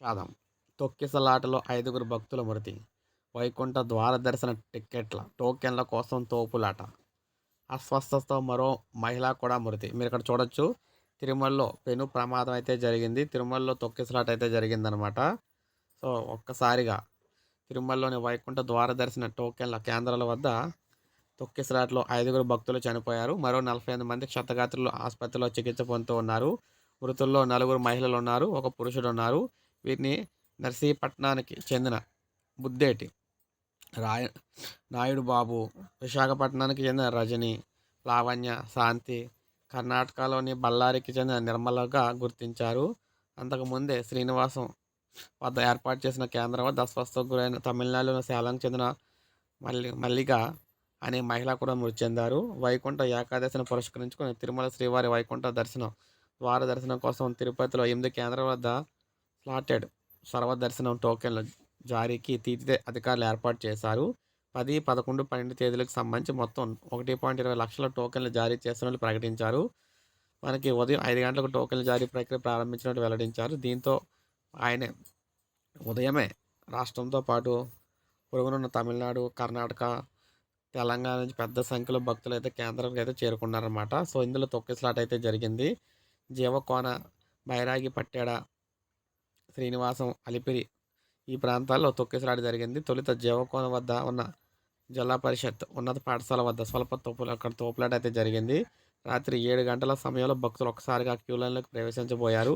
విషాదం తొక్కిసలాటలో ఐదుగురు భక్తుల మృతి. వైకుంఠ ద్వార దర్శన టిక్కెట్ల టోకెన్ల కోసం తోపులాట. అస్వస్థతతో మరో మహిళ కూడా మృతి. మీరు ఇక్కడ చూడొచ్చు. తిరుమలలో పెను ప్రమాదం అయితే జరిగింది. తిరుమలలో తొక్కిసలాట అయితే జరిగిందనమాట. సో ఒక్కసారిగా తిరుమలలోని వైకుంఠ ద్వార దర్శన టోకెన్ల కేంద్రాల వద్ద తొక్కిసలాటలో ఐదుగురు భక్తులు చనిపోయారు. మరో నలభై ఎనిమిది మంది క్షతగాత్రులు ఆసుపత్రిలో చికిత్స పొందుతూ ఉన్నారు. మృతుల్లో నలుగురు మహిళలు ఉన్నారు. ఒక పురుషుడు ఉన్నారు. వీరిని నర్సీపట్నానికి చెందిన బుద్దేటి రాయ నాయుడు బాబు విశాఖపట్నానికి చెందిన రజని లావణ్య శాంతి కర్ణాటకలోని బళ్ళారికి చెందిన నిర్మలగా గుర్తించారు. అంతకుముందే శ్రీనివాసం వద్ద ఏర్పాటు చేసిన కేంద్రం వద్ద అస్వస్థకు గురైన తమిళనాడులోని సేలంకు చెందిన మల్లి మల్లిక అనే మహిళ కూడా మృతి చెందారు. వైకుంఠ ఏకాదశిని పురస్కరించుకొని తిరుమల శ్రీవారి వైకుంఠ దర్శనం ద్వార దర్శనం కోసం తిరుపతిలో ఎనిమిది కేంద్రాల వద్ద స్లాటెడ్ సర్వదర్శనం టోకెన్ల జారీకి తీర్చిదే అధికారులు ఏర్పాటు చేశారు. పది పదకొండు పన్నెండు తేదీలకు సంబంధించి మొత్తం ఒకటి పాయింట్ ఇరవై లక్షల టోకెన్లు జారీ చేస్తున్నట్లు ప్రకటించారు. మనకి ఉదయం ఐదు గంటలకు టోకెన్ల జారీ ప్రక్రియ ప్రారంభించినట్టు వెల్లడించారు. దీంతో ఆయనే ఉదయమే రాష్ట్రంతో పాటు పొరుగునున్న తమిళనాడు కర్ణాటక తెలంగాణ నుంచి పెద్ద సంఖ్యలో భక్తులు అయితే కేంద్రానికి అయితే చేరుకున్నారనమాట సో ఇందులో తొక్కిసలాట అయితే జరిగింది. జీవకోన బైరాగి పట్టేడ శ్రీనివాసం అలిపిరి ఈ ప్రాంతాల్లో తొక్కిసలాట జరిగింది. తొలుత జీవకోన వద్ద ఉన్న జిల్లా పరిషత్ ఉన్నత పాఠశాల వద్ద స్వల్ప తోపులు అక్కడ తోపులాట అయితే జరిగింది. రాత్రి ఏడు గంటల సమయంలో భక్తులు ఒక్కసారిగా క్యూ లైన్లోకి ప్రవేశించబోయారు.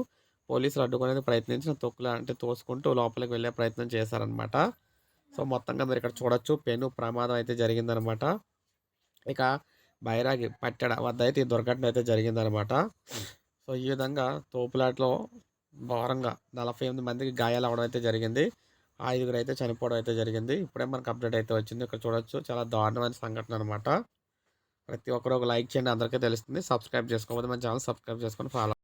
పోలీసులు అడ్డుకునేది ప్రయత్నించిన తొక్కులు అంటే తోసుకుంటూ లోపలికి వెళ్ళే ప్రయత్నం చేశారనమాట సో మొత్తంగా మీరు ఇక్కడ చూడొచ్చు పెను ప్రమాదం అయితే జరిగిందనమాట ఇక బైరాగి పట్టెడ వద్ద అయితే ఈ దుర్ఘటన అయితే జరిగిందనమాట సో ఈ విధంగా తోపులాటలో ఘోరంగా నలభై ఎనిమిది మందికి గాయాలు అవడం అయితే జరిగింది. ఐదుగురు అయితే చనిపోవడం అయితే జరిగింది. ఇప్పుడే మనకు అప్డేట్ అయితే వచ్చింది. ఇక్కడ చూడొచ్చు. చాలా దారుణమైన సంఘటన అనమాట ప్రతి ఒక్కరు ఒక లైక్ చేయండి. అందరికీ తెలుస్తుంది. సబ్స్క్రైబ్ చేసుకోకపోతే మన ఛానల్ సబ్స్క్రైబ్ చేసుకొని ఫాలో